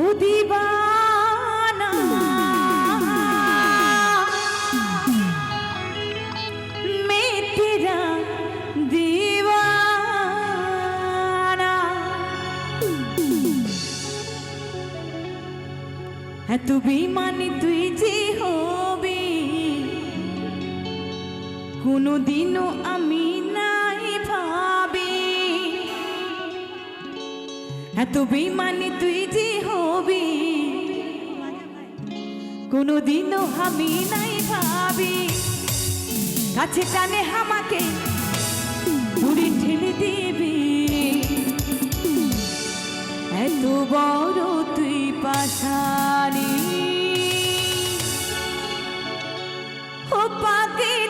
উদিবানা মেতেরা দিবানা এত হ্যাঁ, বেমানি তুই যে হবি। কোনোদিনও আমি এত বেমানি তুই যে হবি। কোনোদিনও আমি নাই ভাবি। কাছে টানে আমাকে দূরে ঠেলে দিবি। এত বড় তুই পাশানি। ও পাগলি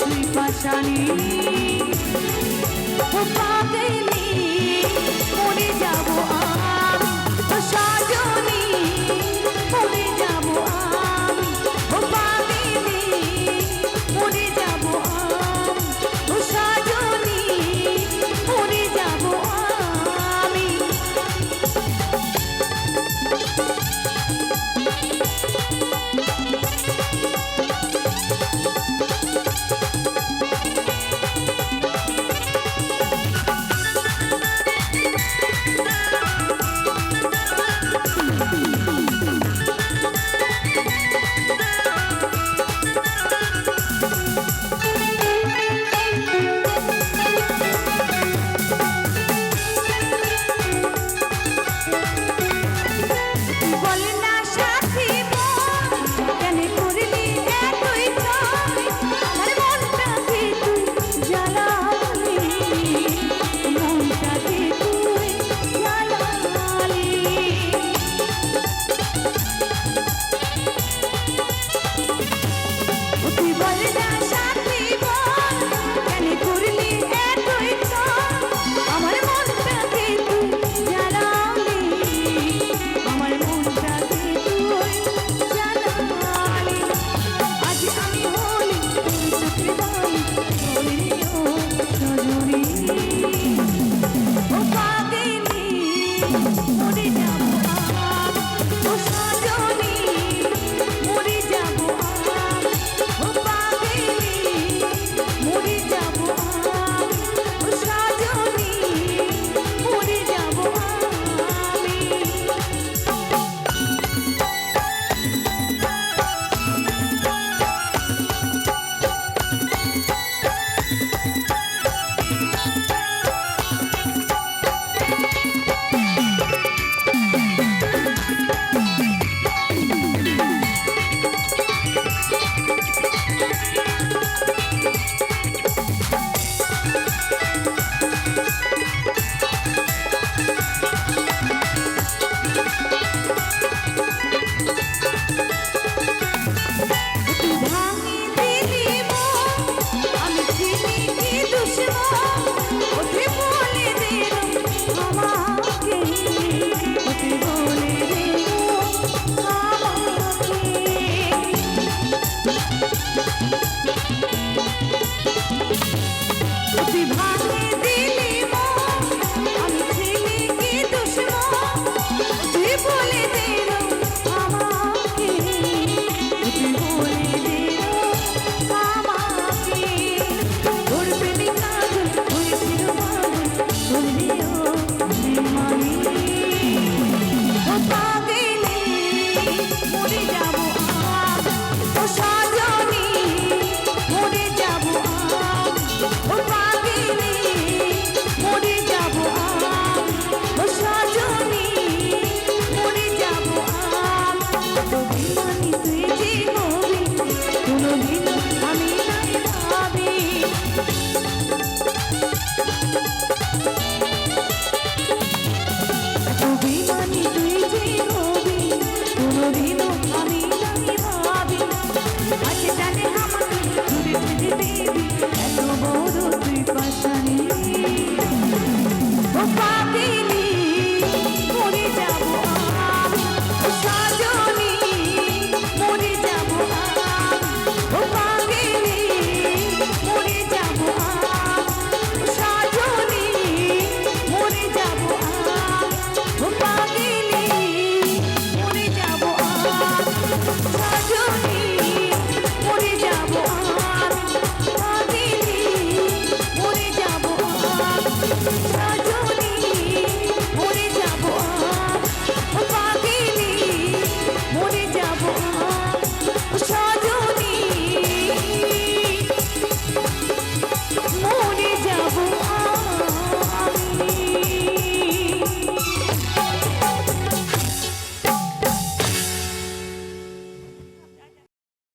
তুই পাশানি। পাগলি